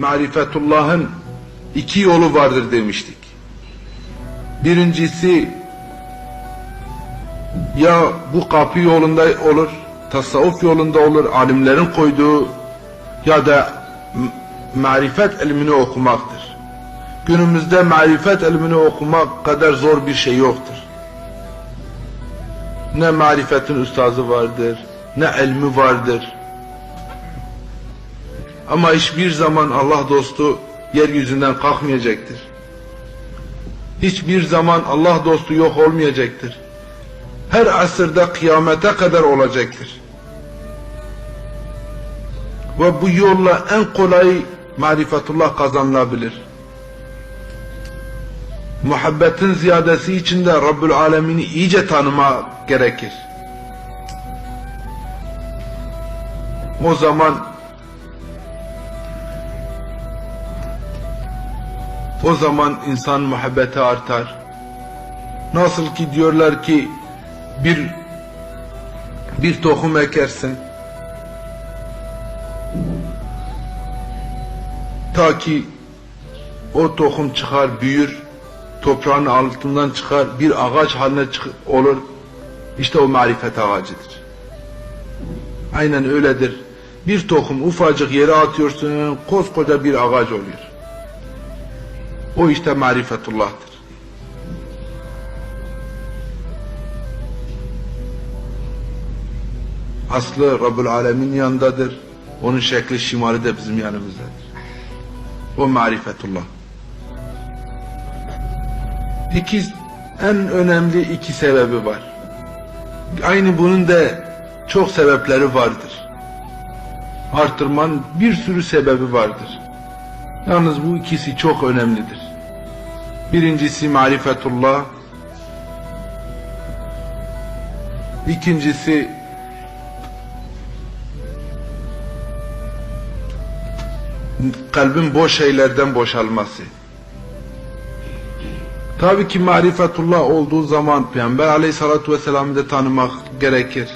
marifetullah'ın iki yolu vardır demiştik. Birincisi ya bu kapı yolunda olur, tasavvuf yolunda olur, alimlerin koyduğu ya da marifet ilmini okumaktır. Günümüzde marifet ilmini okumak kadar zor bir şey yoktur. Ne marifetin ustazı vardır, ne ilmi vardır. Ama hiçbir zaman Allah dostu yeryüzünden kalkmayacaktır. Hiçbir zaman Allah dostu yok olmayacaktır. Her asırda kıyamete kadar olacaktır. Ve bu yolla en kolay marifetullah kazanılabilir. Muhabbetin ziyadesi için de Rabbül Alemin'i iyice tanıma gerekir. O zaman o zaman insan muhabbeti artar. Nasıl ki diyorlar ki bir bir tohum ekersin. Ta ki o tohum çıkar, büyür, toprağın altından çıkar, bir ağaç haline olur. İşte o marifet ağacıdır. Aynen öyledir. Bir tohum ufacık yere atıyorsun, koskoca bir ağaç oluyor. O işte marifetullah'tır. Aslı Rabbül Alemin yanındadır. Onun şekli şimali de bizim yanımızdadır. O marifetullah. İki, en önemli iki sebebi var. Aynı bunun da çok sebepleri vardır. Artırmanın bir sürü sebebi vardır. Yalnız bu ikisi çok önemlidir. Birincisi marifetullah. İkincisi kalbin boş şeylerden boşalması. Tabii ki marifetullah olduğu zaman Peygamber aleyhissalatu vesselam'ı da tanımak gerekir.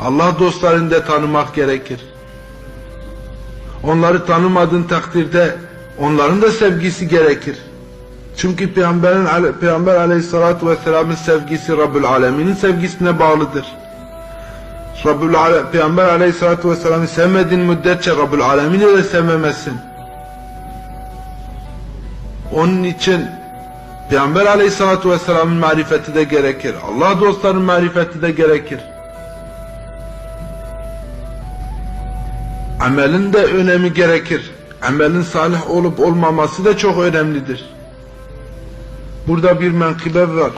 Allah dostlarını da tanımak gerekir. Onları tanımadığın takdirde onların da sevgisi gerekir. Çünkü Peygamberin Peygamber Aleyhissalatu vesselam'ın sevgisi Rabbül Alemin'in sevgisine bağlıdır. Rabbül Ale, Peygamber Aleyhissalatu vesselam'ı sevmediğin müddetçe Rabbül Alemin'i de sevmemezsin. Onun için Peygamber Aleyhissalatu vesselam'ın marifeti de gerekir. Allah dostlarının marifeti de gerekir. Amelin de önemi gerekir. Amelin salih olup olmaması da çok önemlidir. Burada bir menkıbe var.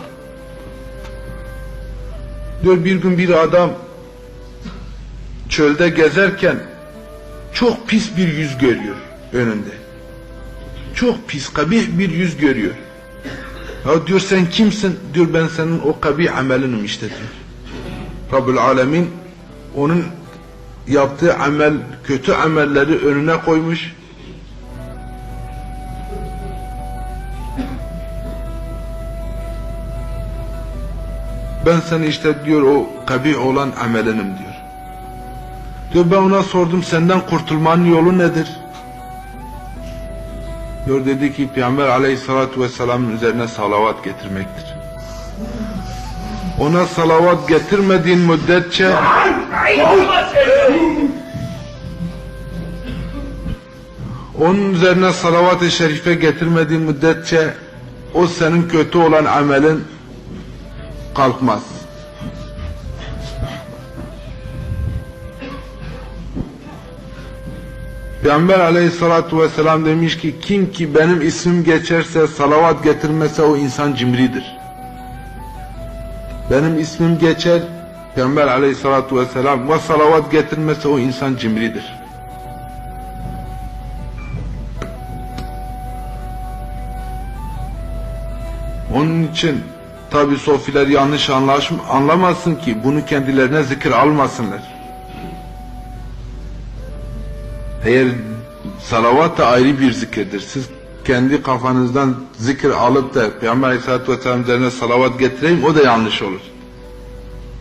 Diyor bir gün bir adam çölde gezerken çok pis bir yüz görüyor önünde. Çok pis, kabih bir yüz görüyor. Ya diyor sen kimsin? Diyor ben senin o kabih amelinim işte diyor. Rabbül Alemin onun yaptığı amel, kötü amelleri önüne koymuş. Ben seni işte diyor o kabih olan amelinim diyor. Diyor ben ona sordum senden kurtulmanın yolu nedir? Diyor dedi ki Peygamber aleyhissalatu vesselamın üzerine salavat getirmektir. Ona salavat getirmediğin müddetçe onun üzerine salavat-ı şerife getirmediğin müddetçe o senin kötü olan amelin kalkmaz. Peygamber aleyhissalatu vesselam demiş ki kim ki benim ismim geçerse salavat getirmese o insan cimridir. Benim ismim geçer Peygamber aleyhissalatu vesselam ve salavat getirmese o insan cimridir. Onun için tabi sofiler yanlış anlaş, anlamasın ki bunu kendilerine zikir almasınlar. Eğer salavat da ayrı bir zikirdir. Siz kendi kafanızdan zikir alıp da Peygamber Aleyhisselatü Vesselam üzerine salavat getireyim o da yanlış olur.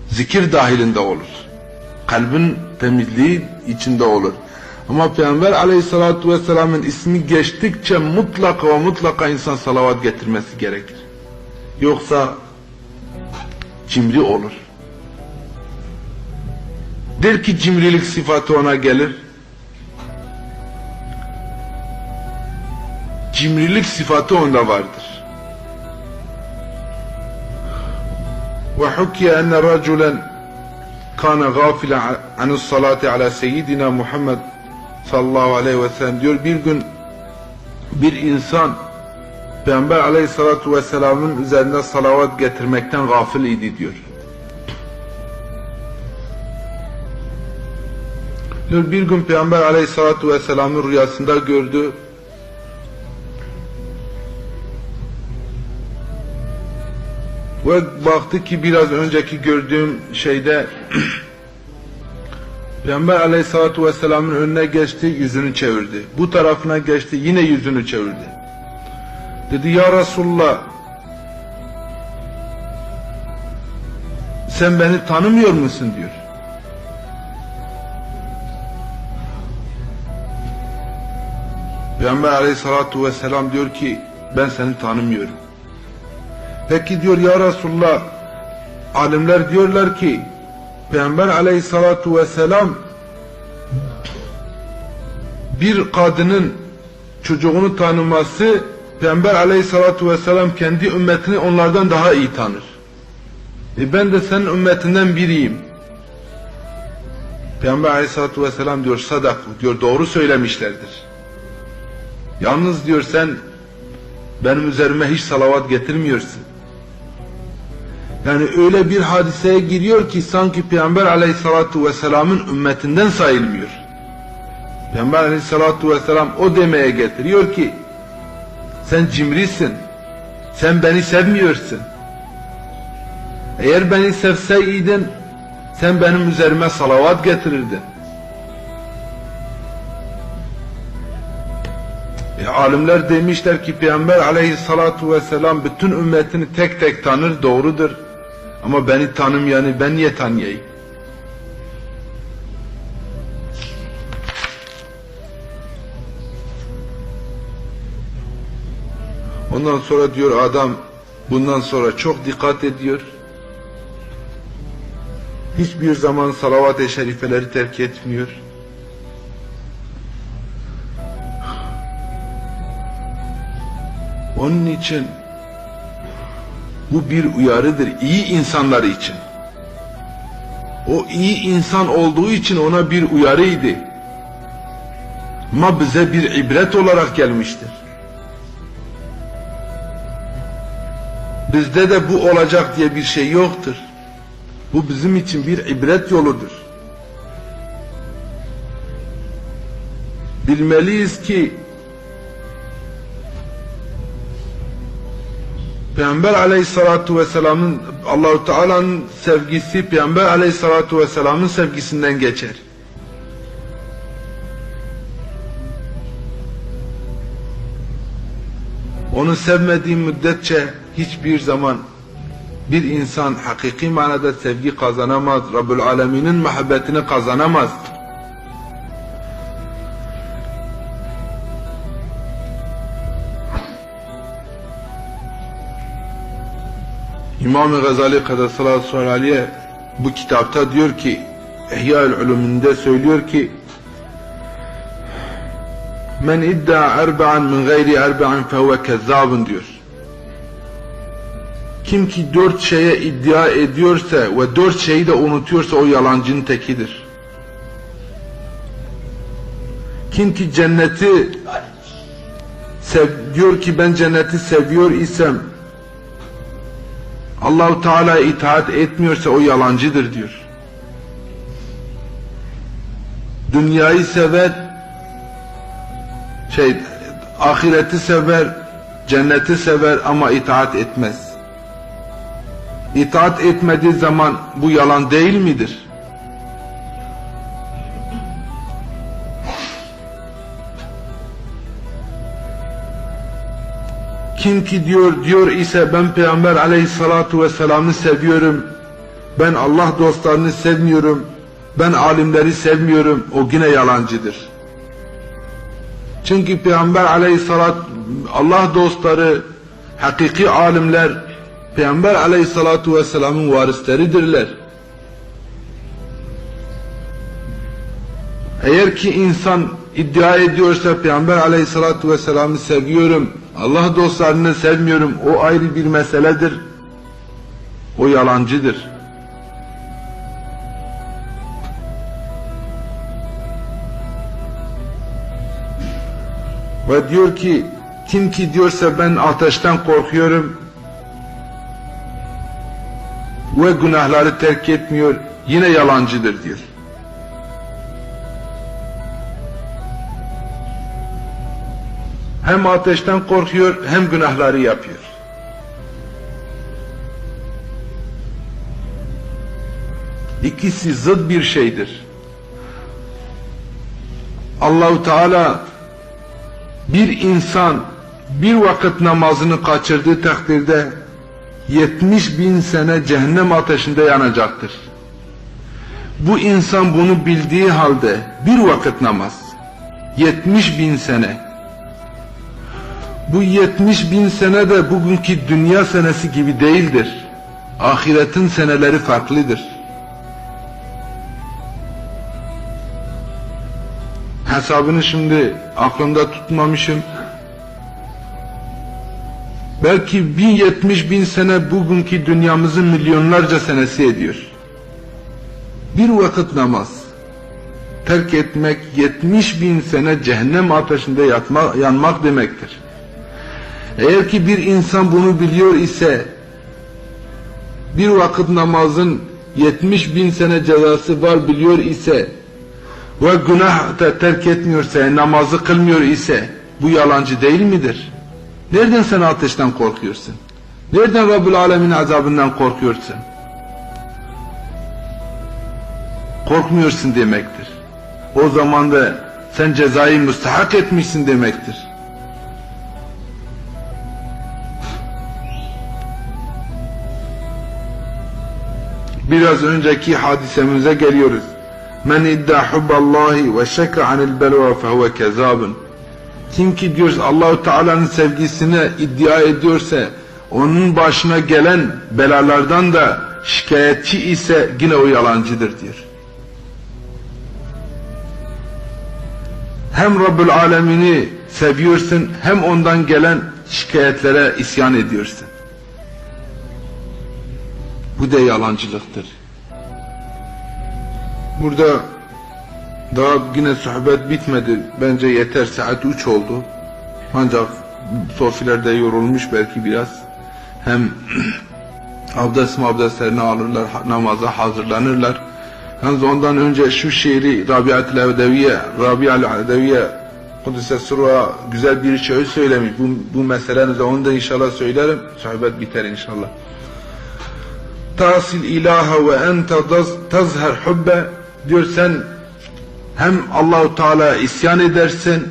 Zikir dahilinde olur. Kalbin temizliği içinde olur. Ama Peygamber aleyhissalatu vesselamın ismi geçtikçe mutlaka ve mutlaka insan salavat getirmesi gerekir. Yoksa cimri olur. Der ki cimrilik sıfatı ona gelir. Cimrilik sıfatı onda vardır. Ve hukye enne raculen kana gafile anus salati ala seyyidina Muhammed sallallahu aleyhi ve sellem diyor. Bir gün bir insan Peygamber aleyhissalatu vesselamın üzerinde salavat getirmekten gafil idi diyor. Diyor bir gün Peygamber aleyhissalatu vesselamın rüyasında gördü. Ve baktı ki biraz önceki gördüğüm şeyde Peygamber aleyhissalatu vesselamın önüne geçti, yüzünü çevirdi. Bu tarafına geçti, yine yüzünü çevirdi. Dedi ya Resulullah sen beni tanımıyor musun diyor. Peygamber aleyhissalatu vesselam diyor ki ben seni tanımıyorum. Peki diyor ya Resulullah alimler diyorlar ki Peygamber aleyhissalatu vesselam bir kadının çocuğunu tanıması Peygamber aleyhissalatu vesselam kendi ümmetini onlardan daha iyi tanır. E ben de senin ümmetinden biriyim. Peygamber aleyhissalatu vesselam diyor sadaku diyor doğru söylemişlerdir. Yalnız diyor sen benim üzerime hiç salavat getirmiyorsun. Yani öyle bir hadiseye giriyor ki sanki Peygamber aleyhissalatu vesselamın ümmetinden sayılmıyor. Peygamber aleyhissalatu vesselam o demeye getiriyor ki sen cimrisin, sen beni sevmiyorsun. Eğer beni sevseydin sen benim üzerime salavat getirirdin. E, alimler demişler ki Peygamber aleyhissalatu vesselam bütün ümmetini tek tek tanır doğrudur. Ama beni tanımayanı ben niye tanıyayım? Ondan sonra diyor adam bundan sonra çok dikkat ediyor. Hiçbir zaman salavat-ı şerifeleri terk etmiyor. Onun için bu bir uyarıdır iyi insanlar için. O iyi insan olduğu için ona bir uyarıydı. Ama bize bir ibret olarak gelmiştir. Bizde de bu olacak diye bir şey yoktur. Bu bizim için bir ibret yoludur. Bilmeliyiz ki Peygamber aleyhissalatu vesselamın Allahu Teala'nın sevgisi Peygamber aleyhissalatu vesselamın sevgisinden geçer. Onu sevmediğin müddetçe hiçbir zaman bir insan hakiki manada sevgi kazanamaz. Rabbül Alemin'in muhabbetini kazanamaz. İmam-ı Gazali Kadassallahu aleyhi bu kitapta diyor ki İhya-ül Ulum'unda söylüyor ki Men iddia erba'an min gayri erba'an fehuve kezzabun diyor. Kim ki dört şeye iddia ediyorsa ve dört şeyi de unutuyorsa o yalancının tekidir. Kim ki cenneti sev, diyor ki ben cenneti seviyor isem Allahu Teala itaat etmiyorsa o yalancıdır diyor. Dünyayı sever, şey ahireti sever, cenneti sever ama itaat etmez. İtaat etmediği zaman bu yalan değil midir? Kim ki diyor diyor ise ben Peygamber aleyhissalatu vesselam'ı seviyorum. Ben Allah dostlarını sevmiyorum. Ben alimleri sevmiyorum. O yine yalancıdır. Çünkü Peygamber aleyhissalat Allah dostları, hakiki alimler Peygamber aleyhissalatu vesselamın varisleridirler. Eğer ki insan iddia ediyorsa Peygamber aleyhissalatu vesselam'ı seviyorum, Allah dostlarını sevmiyorum, o ayrı bir meseledir. O yalancıdır. Ve diyor ki kim ki diyorsa ben ateşten korkuyorum ve günahları terk etmiyor yine yalancıdır diyor. Hem ateşten korkuyor hem günahları yapıyor. İkisi zıt bir şeydir. Allahu Teala bir insan bir vakit namazını kaçırdığı takdirde 70 bin sene cehennem ateşinde yanacaktır. Bu insan bunu bildiği halde bir vakit namaz 70 bin sene bu 70 bin sene de bugünkü dünya senesi gibi değildir. Ahiretin seneleri farklıdır. Hesabını şimdi aklımda tutmamışım. Belki bin yetmiş bin sene bugünkü dünyamızın milyonlarca senesi ediyor. Bir vakit namaz terk etmek yetmiş bin sene cehennem ateşinde yatma, yanmak demektir. Eğer ki bir insan bunu biliyor ise bir vakit namazın 70 bin sene cezası var biliyor ise ve günah da terk etmiyorsa, namazı kılmıyor ise bu yalancı değil midir? Nereden sen ateşten korkuyorsun? Nereden Rabbül Alemin azabından korkuyorsun? Korkmuyorsun demektir. O zaman da sen cezayı müstahak etmişsin demektir. Biraz önceki hadisemize geliyoruz. Men idda hubballahi ve şeka anil belva fehuve kezabun. Kim ki diyoruz Allahu Teala'nın sevgisine iddia ediyorsa onun başına gelen belalardan da şikayetçi ise yine o yalancıdır diyor. Hem Rabbül Alemini seviyorsun hem ondan gelen şikayetlere isyan ediyorsun. Bu da yalancılıktır. Burada daha yine sohbet bitmedi. Bence yeter saat 3 oldu. Ancak sofilerde yorulmuş belki biraz. Hem abdest abdestlerini alırlar, namaza hazırlanırlar. Yalnız ondan önce şu şiiri Rabia'tul Edeviye, Rabia'l Edeviye Kudüs'e Sur'a güzel bir şey söylemiş. Bu, bu meselenizde onu da inşallah söylerim. Sohbet biter inşallah. Tasil ilaha ve ente tazher hubbe diyor sen hem Allahu Teala isyan edersin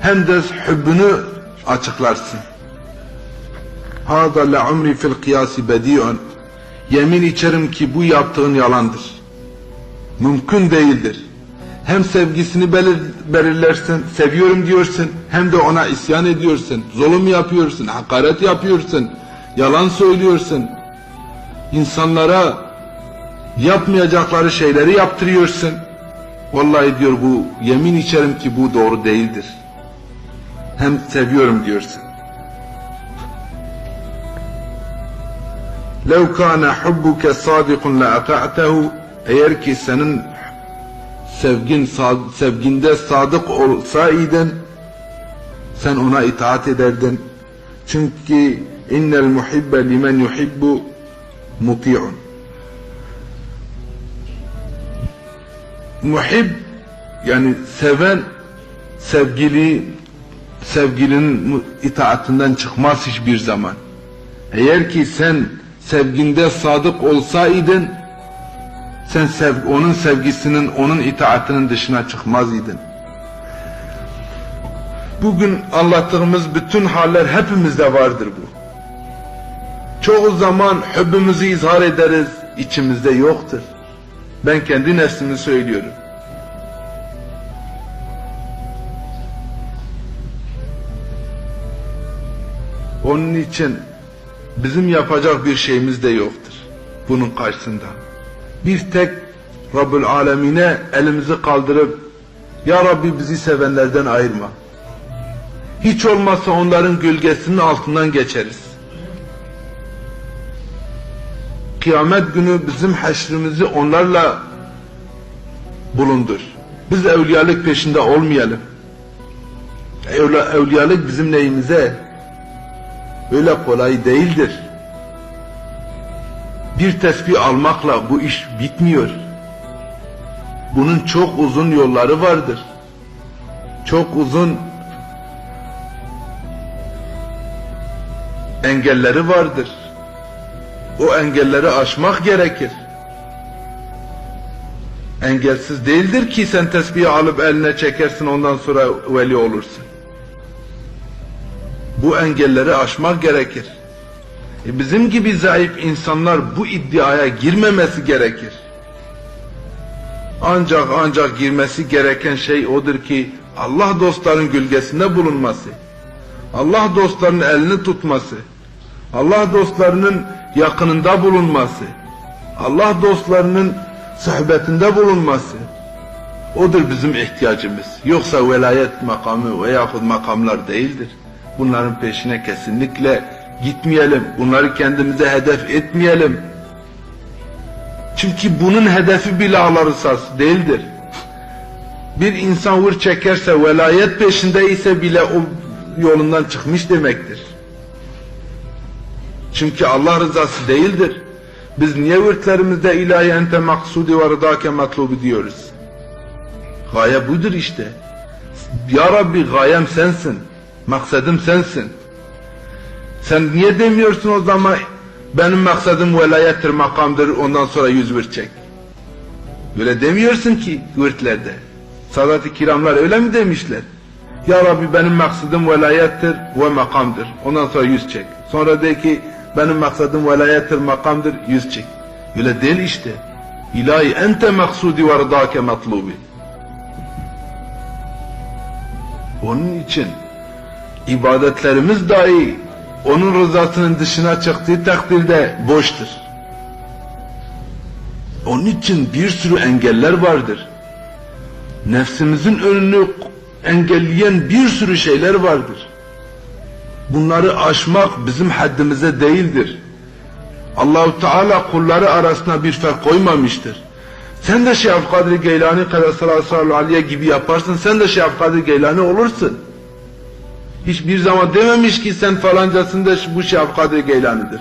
hem de hübbünü açıklarsın. Hada la umri fil kıyasi bedi'un. Yemin içerim ki bu yaptığın yalandır. Mümkün değildir. Hem sevgisini belir, belirlersin, seviyorum diyorsun, hem de ona isyan ediyorsun, zulüm yapıyorsun, hakaret yapıyorsun, yalan söylüyorsun. İnsanlara yapmayacakları şeyleri yaptırıyorsun. Vallahi diyor bu yemin içerim ki bu doğru değildir. Hem seviyorum diyorsun. لَوْ كَانَ حُبُّكَ صَادِقٌ لَأَطَعْتَهُ Eğer ki senin sevgin sevginde sadık olsaydın sen ona itaat ederdin. Çünkü innel muhibbe limen yuhibbu muti'un. Muhib yani seven sevgili sevgilinin itaatinden çıkmaz hiçbir zaman. Eğer ki sen sevginde sadık olsaydın sen sev, onun sevgisinin, onun itaatinin dışına çıkmaz idin. Bugün anlattığımız bütün haller hepimizde vardır bu. Çoğu zaman hübbümüzü izhar ederiz, içimizde yoktur. Ben kendi neslimi söylüyorum. Onun için bizim yapacak bir şeyimiz de yoktur bunun karşısında. Bir tek Rabbül Alemine elimizi kaldırıp Ya Rabbi bizi sevenlerden ayırma. Hiç olmazsa onların gölgesinin altından geçeriz. Kıyamet günü bizim haşrimizi onlarla bulundur. Biz evliyalık peşinde olmayalım. Evla, evliyalık bizim neyimize öyle kolay değildir. Bir tesbih almakla bu iş bitmiyor. Bunun çok uzun yolları vardır. Çok uzun engelleri vardır. O engelleri aşmak gerekir. Engelsiz değildir ki sen tesbihi alıp eline çekersin ondan sonra veli olursun. Bu engelleri aşmak gerekir. E bizim gibi zayıf insanlar bu iddiaya girmemesi gerekir. Ancak ancak girmesi gereken şey odur ki Allah dostların gölgesinde bulunması. Allah dostlarının elini tutması. Allah dostlarının yakınında bulunması. Allah dostlarının sohbetinde bulunması. Odur bizim ihtiyacımız. Yoksa velayet makamı veyahut makamlar değildir. Bunların peşine kesinlikle gitmeyelim. Bunları kendimize hedef etmeyelim. Çünkü bunun hedefi bile Allah rızası değildir. Bir insan vur çekerse velayet peşinde ise bile o yolundan çıkmış demektir. Çünkü Allah rızası değildir. Biz niye virtlerimizde ilahi ente maksudi ve rıdake matlubu diyoruz? Gaye budur işte. Ya Rabbi gayem sensin. Maksadım sensin. Sen niye demiyorsun o zaman benim maksadım velayettir, makamdır ondan sonra yüz virt çek. Böyle demiyorsun ki virtlerde. Sadat-ı kiramlar öyle mi demişler? Ya Rabbi benim maksadım velayettir ve makamdır. Ondan sonra yüz çek. Sonra de ki benim maksadım velayettir, makamdır, yüz çek. Öyle değil işte. İlahi ente maksudi ve rıdake matlubi. Onun için ibadetlerimiz dahi onun rızasının dışına çıktığı takdirde boştur. Onun için bir sürü engeller vardır. Nefsimizin önünü engelleyen bir sürü şeyler vardır. Bunları aşmak bizim haddimize değildir. Allahu Teala kulları arasına bir fark koymamıştır. Sen de Şeyh Abdülkadir Geylani Kadassallallahu Aleyhi gibi yaparsın, sen de Şeyh Abdülkadir Geylani olursun. Hiçbir zaman dememiş ki sen falancasın da bu Şeyh Abdülkadir Geylani'dir.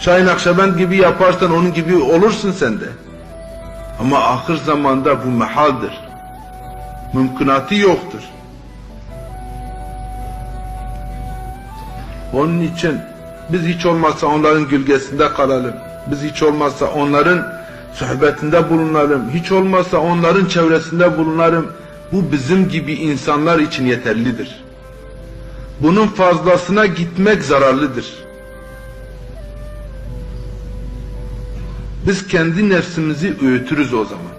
Şahin Akşabend gibi yaparsan onun gibi olursun sen de. Ama ahir zamanda bu mehaldir. Mümkünatı yoktur. Onun için biz hiç olmazsa onların gölgesinde kalalım. Biz hiç olmazsa onların sohbetinde bulunalım. Hiç olmazsa onların çevresinde bulunalım. Bu bizim gibi insanlar için yeterlidir. Bunun fazlasına gitmek zararlıdır. Biz kendi nefsimizi öğütürüz o zaman.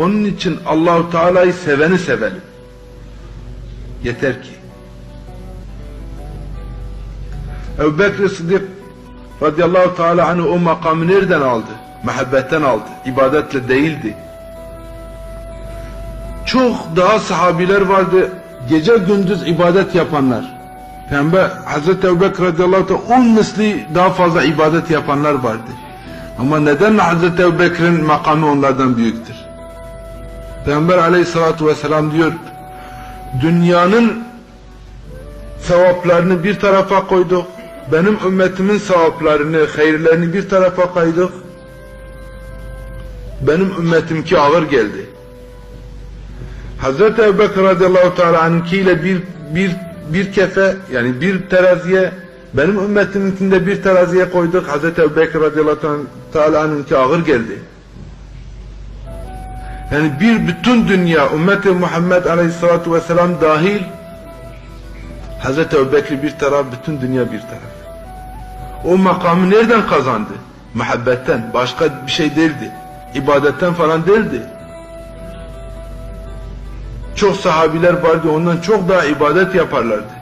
Onun için Allahu Teala'yı seveni sevelim. Yeter ki. Ebu Bekir Sıddık radıyallahu teala anhu o makamı nereden aldı? Muhabbetten aldı. İbadetle değildi. Çok daha sahabiler vardı. Gece gündüz ibadet yapanlar. Peygamber Hazreti Ebu Bekir radıyallahu teala on misli daha fazla ibadet yapanlar vardı. Ama neden Hazreti Ebu Bekir'in makamı onlardan büyüktür? Peygamber aleyhissalatu vesselam diyor dünyanın sevaplarını bir tarafa koyduk. Benim ümmetimin sevaplarını, hayırlarını bir tarafa koyduk. Benim ümmetimki ağır geldi. Hazreti Ebu Bekir radıyallahu teala ankiyle bir, bir, bir kefe yani bir teraziye benim ümmetinkinde bir teraziye koyduk. Hazreti Ebu Bekir radıyallahu teala anki ağır geldi. Yani bir bütün dünya ümmeti Muhammed Aleyhisselatü Vesselam dahil Hazreti Ebubekir bir taraf, bütün dünya bir taraf. O makamı nereden kazandı? Muhabbetten, başka bir şey değildi. İbadetten falan değildi. Çok sahabiler vardı ondan çok daha ibadet yaparlardı.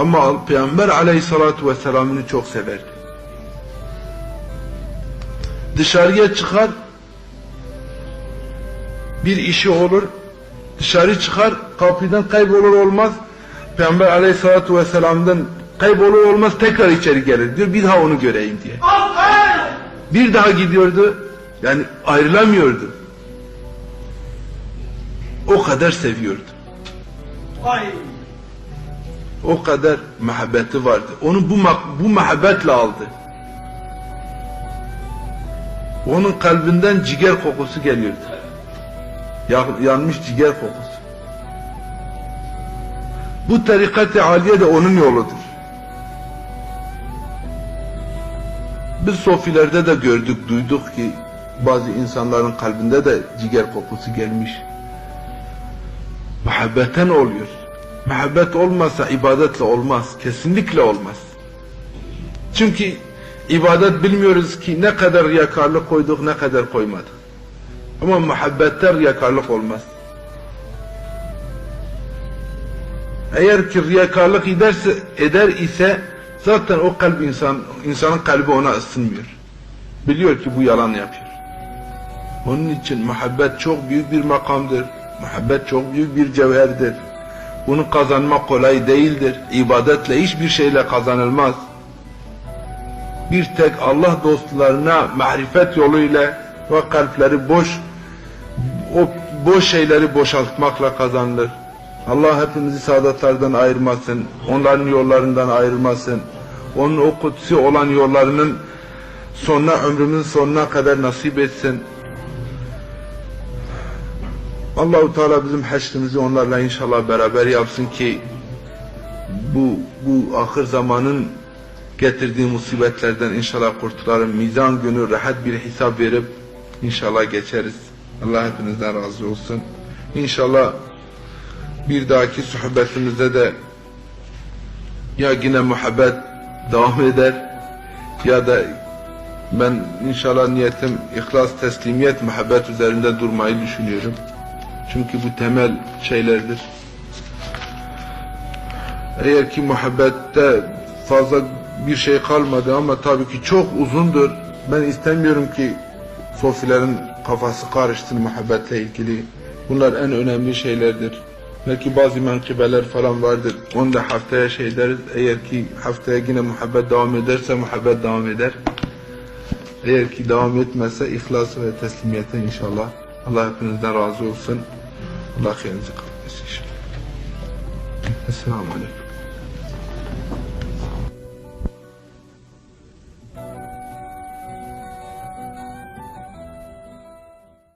Ama Peygamber aleyhissalatu vesselam'ını çok severdi. Dışarıya çıkar, bir işi olur, dışarı çıkar, kapıdan kaybolur olmaz, Peygamber aleyhissalatu vesselam'dan kaybolur olmaz tekrar içeri gelir diyor, bir daha onu göreyim diye. Bir daha gidiyordu, yani ayrılamıyordu. O kadar seviyordu. O kadar muhabbeti vardı. Onu bu bu muhabbetle aldı. Onun kalbinden ciger kokusu geliyordu. Ya- yanmış ciger kokusu. Bu tarikat-ı aliye de onun yoludur. Biz sofilerde de gördük, duyduk ki bazı insanların kalbinde de ciger kokusu gelmiş. Muhabbetten oluyor. Muhabbet olmasa ibadetle olmaz. Kesinlikle olmaz. Çünkü ibadet bilmiyoruz ki ne kadar riyakarlık koyduk ne kadar koymadık. Ama muhabbette riyakarlık olmaz. Eğer ki riyakarlık ederse, eder ise zaten o kalp insan, insanın kalbi ona ısınmıyor. Biliyor ki bu yalan yapıyor. Onun için muhabbet çok büyük bir makamdır. Muhabbet çok büyük bir cevherdir. Bunu kazanmak kolay değildir. İbadetle hiçbir şeyle kazanılmaz. Bir tek Allah dostlarına marifet yoluyla ve kalpleri boş o boş şeyleri boşaltmakla kazanılır. Allah hepimizi saadatlardan ayırmasın. Onların yollarından ayırmasın. Onun o kutsi olan yollarının sonuna ömrümün sonuna kadar nasip etsin. Allahu Teala bizim haşrimizi onlarla inşallah beraber yapsın ki bu bu ahir zamanın getirdiği musibetlerden inşallah kurtulalım. Mizan günü rahat bir hesap verip inşallah geçeriz. Allah hepinizden razı olsun. İnşallah bir dahaki sohbetimizde de ya yine muhabbet devam eder ya da ben inşallah niyetim ihlas, teslimiyet, muhabbet üzerinde durmayı düşünüyorum. Çünkü bu temel şeylerdir. Eğer ki muhabbette fazla bir şey kalmadı ama tabii ki çok uzundur. Ben istemiyorum ki sofilerin kafası karışsın muhabbetle ilgili. Bunlar en önemli şeylerdir. Belki bazı menkıbeler falan vardır. Onu da haftaya şey deriz. Eğer ki haftaya yine muhabbet devam ederse muhabbet devam eder. Eğer ki devam etmezse ihlas ve teslimiyete inşallah. Allah hepinizden razı olsun. Allah hayrınızı kabul etsin inşallah. Esselamu Aleyküm.